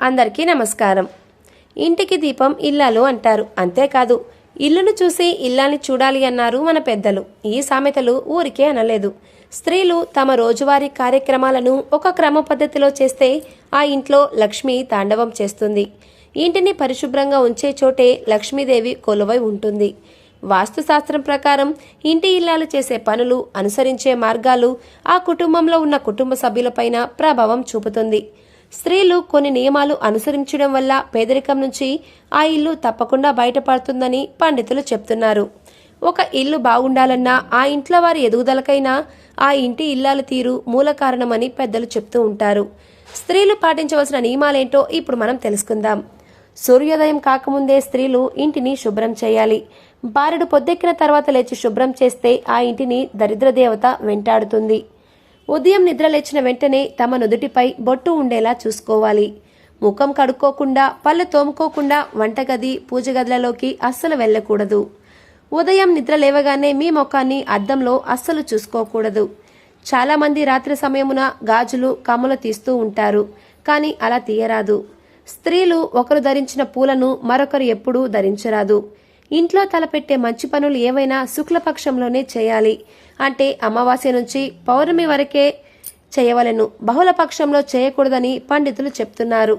అందరికీ నమస్కారం. ఇంటికి దీపం ఇల్లాలు అంటారు. అంతేకాదు ఇల్లును చూసి ఇల్లాన్ని చూడాలి అన్నారు మన పెద్దలు. ఈ సామెతలు ఊరికే అనలేదు. స్త్రీలు తమ రోజువారీ కార్యక్రమాలను ఒక క్రమ పద్ధతిలో చేస్తే ఆ ఇంట్లో లక్ష్మి తాండవం చేస్తుంది. ఇంటిని పరిశుభ్రంగా ఉంచే చోటే లక్ష్మీదేవి కొలువై ఉంటుంది. వాస్తుశాస్త్రం ప్రకారం ఇంటి ఇల్లాలు చేసే పనులు అనుసరించే మార్గాలు ఆ కుటుంబంలో ఉన్న కుటుంబ సభ్యులపైన ప్రభావం చూపుతుంది. స్త్రీలు కొన్ని నియమాలు అనుసరించడం వల్ల పేదరికం నుంచి ఆ ఇల్లు తప్పకుండా బయటపడుతుందని పండితులు చెప్తున్నారు. ఒక ఇల్లు బాగుండాలన్నా ఆ ఇంట్లో వారి ఎదుగుదలకైనా ఆ ఇంటి ఇల్లాల తీరు మూల కారణమని పెద్దలు చెప్తూ ఉంటారు. స్త్రీలు పాటించవలసిన నియమాలేంటో ఇప్పుడు మనం తెలుసుకుందాం. సూర్యోదయం కాకముందే స్త్రీలు ఇంటిని శుభ్రం చేయాలి. బారెడు పొద్దెక్కిన తర్వాత లేచి శుభ్రం చేస్తే ఆ ఇంటిని దరిద్ర దేవత వెంటాడుతుంది. ఉదయం నిద్ర లేచిన వెంటనే తమ నుదుటిపై బొట్టు ఉండేలా చూసుకోవాలి. ముఖం కడుక్కోకుండా పళ్ళు తోముకోకుండా వంటగది పూజ గదులలోకి అస్సలు వెళ్ళకూడదు. ఉదయం నిద్ర లేవగానే మీ ముఖాన్ని అద్దంలో అస్సలు చూసుకోకూడదు. చాలామంది రాత్రి సమయమున గాజులు కమ్ములు తీస్తూ ఉంటారు కానీ అలా తీయరాదు. స్త్రీలు ఒకరు ధరించిన పూలను మరొకరు ఎప్పుడూ ధరించరాదు. ఇంట్లో తలపెట్టే మంచి పనులు ఏవైనా శుక్లపక్షంలోనే చేయాలి. అంటే అమావాస్య నుంచి పౌర్ణమి వరకే చేయవలెను. బహుళపక్షంలో చేయకూడదని పండితులు చెప్తున్నారు.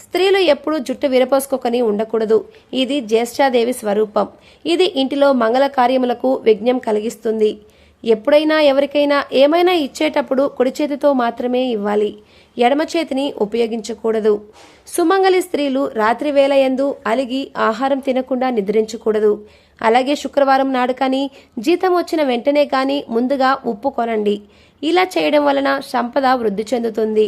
స్త్రీలు ఎప్పుడూ జుట్టు విరపోసుకోకని ఉండకూడదు. ఇది జ్యేష్ఠాదేవి స్వరూపం. ఇది ఇంటిలో మంగళ కార్యములకు విఘ్నం కలిగిస్తుంది. ఎప్పుడైనా ఎవరికైనా ఏమైనా ఇచ్చేటప్పుడు కుడి చేతితో మాత్రమే ఇవ్వాలి. ఎడమ చేతిని ఉపయోగించకూడదు. సుమంగలి స్త్రీలు రాత్రి వేళ ఎందు అలిగి ఆహారం తినకుండా నిద్రించకూడదు. అలాగే శుక్రవారం నాడు కానీ జీతం వచ్చిన వెంటనే కానీ ముందుగా ఉప్పు కొనండి. ఇలా చేయడం వలన సంపద వృద్ధి చెందుతుంది.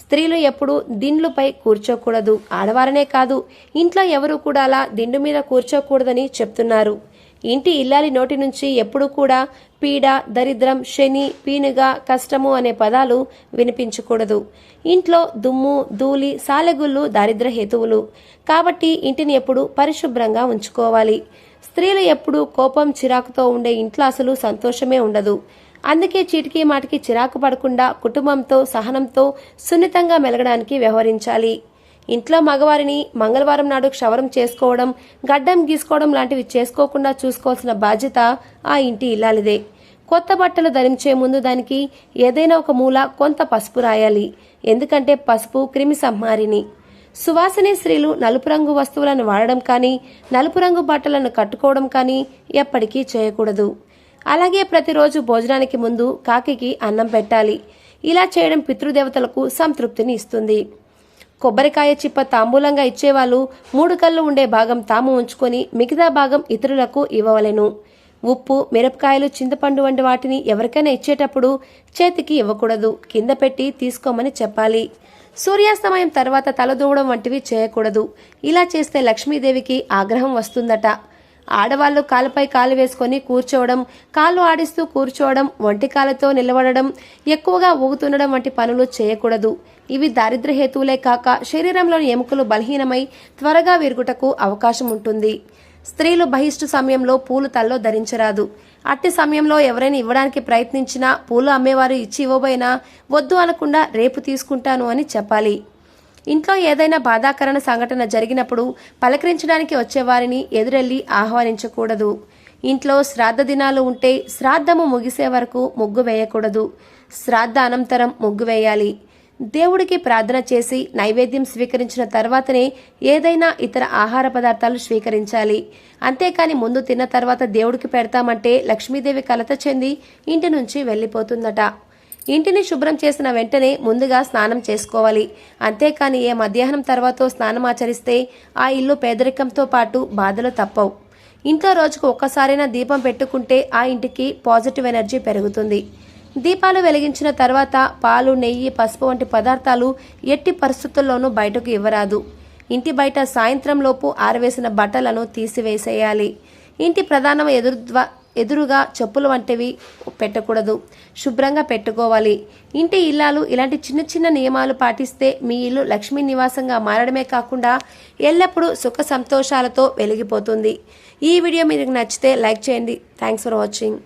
స్త్రీలు ఎప్పుడు దిండ్లుపై కూర్చోకూడదు. ఆడవారనే కాదు ఇంట్లో ఎవరు కూడా అలా దిండు మీద కూర్చోకూడదని చెప్తున్నారు. ఇంటి ఇల్లాలి నోటి నుంచి ఎప్పుడూ కూడా పీడ దరిద్రం శని పీనుగ కష్టము అనే పదాలు వినిపించకూడదు. ఇంట్లో దుమ్ము ధూళి సాలెగుళ్ళు దారిద్ర హేతువులు. కాబట్టి ఇంటిని ఎప్పుడు పరిశుభ్రంగా ఉంచుకోవాలి. స్త్రీలు ఎప్పుడు కోపం చిరాకుతో ఉండే ఇంట్లో అసలు సంతోషమే ఉండదు. అందుకే చీటికి మాటికి చిరాకు పడకుండా కుటుంబంతో సహనంతో సున్నితంగా మెలగడానికి వ్యవహరించాలి. ఇంట్లో మగవారిని మంగళవారం నాడు క్షవరం చేసుకోవడం గడ్డం గీసుకోవడం లాంటివి చేసుకోకుండా చూసుకోవాల్సిన బాధ్యత ఆ ఇంటి ఇల్లాలిదే. కొత్త బట్టలు ధరించే ముందు దానికి ఏదైనా ఒక మూల కొంత పసుపు రాయాలి. ఎందుకంటే పసుపు క్రిమి సంహారిని సువాసనే స్త్రీలు నలుపు రంగు వస్తువులను వాడడం కానీ నలుపు రంగు బట్టలను కట్టుకోవడం కానీ ఎప్పటికీ చేయకూడదు. అలాగే ప్రతిరోజు భోజనానికి ముందు కాకికి అన్నం పెట్టాలి. ఇలా చేయడం పితృదేవతలకు సంతృప్తిని ఇస్తుంది. కొబ్బరికాయ చిప్ప తాంబూలంగా ఇచ్చేవాళ్ళు మూడు కళ్ళు ఉండే భాగం తాము ఉంచుకొని మిగతా భాగం ఇతరులకు ఇవ్వవలెను. ఉప్పు మిరపకాయలు చింతపండు వంటి వాటిని ఎవరికైనా ఇచ్చేటప్పుడు చేతికి ఇవ్వకూడదు. కింద పెట్టి తీసుకోమని చెప్పాలి. సూర్యాస్తమయం తర్వాత తలదూవడం వంటివి చేయకూడదు. ఇలా చేస్తే లక్ష్మీదేవికి ఆగ్రహం వస్తుందట. ఆడవాళ్ళు కాలుపై కాలు వేసుకొని కూర్చోవడం కాళ్ళు ఆడిస్తూ కూర్చోవడం ఒంటి కాళ్ళతో నిలబడడం ఎక్కువగా ఊగుతుండడం వంటి పనులు చేయకూడదు. ఇవి దారిద్ర హేతువులే కాక శరీరంలోని ఎముకలు బలహీనమై త్వరగా విరుగుటకు అవకాశం ఉంటుంది. స్త్రీలు బహిష్టు సమయంలో పూలు తల్లో ధరించరాదు. అట్టి సమయంలో ఎవరైనా ఇవ్వడానికి ప్రయత్నించినా పూలు అమ్మేవారు ఇచ్చి ఇవ్వబోయినా వద్దు అనకుండా రేపు తీసుకుంటాను అని చెప్పాలి. ఇంట్లో ఏదైనా బాధాకరణ సంఘటన జరిగినప్పుడు పలకరించడానికి వచ్చేవారిని ఎదురెళ్ళి ఆహ్వానించకూడదు. ఇంట్లో శ్రాద్ధ దినాలు ఉంటే శ్రాద్ధము ముగిసే వరకు ముగ్గు వేయకూడదు. శ్రాద్ధ అనంతరం ముగ్గు వేయాలి. దేవుడికి ప్రార్థన చేసి నైవేద్యం స్వీకరించిన తర్వాతనే ఏదైనా ఇతర ఆహార పదార్థాలు స్వీకరించాలి. అంతేకాని ముందు తిన్న తర్వాత దేవుడికి పెడతామంటే లక్ష్మీదేవి కలత చెంది ఇంటి నుంచి వెళ్ళిపోతుందట. ఇంటిని శుభ్రం చేసిన వెంటనే ముందుగా స్నానం చేసుకోవాలి. అంతేకాని ఏ మధ్యాహ్నం తర్వాత స్నానం ఆచరిస్తే ఆ ఇల్లు పేదరికంతో పాటు బాధలు తప్పవు. ఇంట్లో రోజుకు ఒక్కసారైనా దీపం పెట్టుకుంటే ఆ ఇంటికి పాజిటివ్ ఎనర్జీ పెరుగుతుంది. దీపాలు వెలిగించిన తర్వాత పాలు నెయ్యి పసుపు వంటి పదార్థాలు ఎట్టి పరిస్థితుల్లోనూ బయటకు ఇవ్వరాదు. ఇంటి బయట సాయంత్రంలోపు ఆరవేసిన బట్టలను తీసివేసేయాలి. ఇంటి ప్రధాన ఎదురుద్వా ఎదురుగా చెప్పులు వంటివి పెట్టకూడదు. శుభ్రంగా పెట్టుకోవాలి. ఇంటి ఇల్లాలు ఇలాంటి చిన్న చిన్న నియమాలు పాటిస్తే మీ ఇల్లు లక్ష్మీ నివాసంగా మారడమే కాకుండా ఎల్లప్పుడూ సుఖ సంతోషాలతో వెలిగిపోతుంది. ఈ వీడియో మీకు నచ్చితే లైక్ చేయండి. Thanks for watching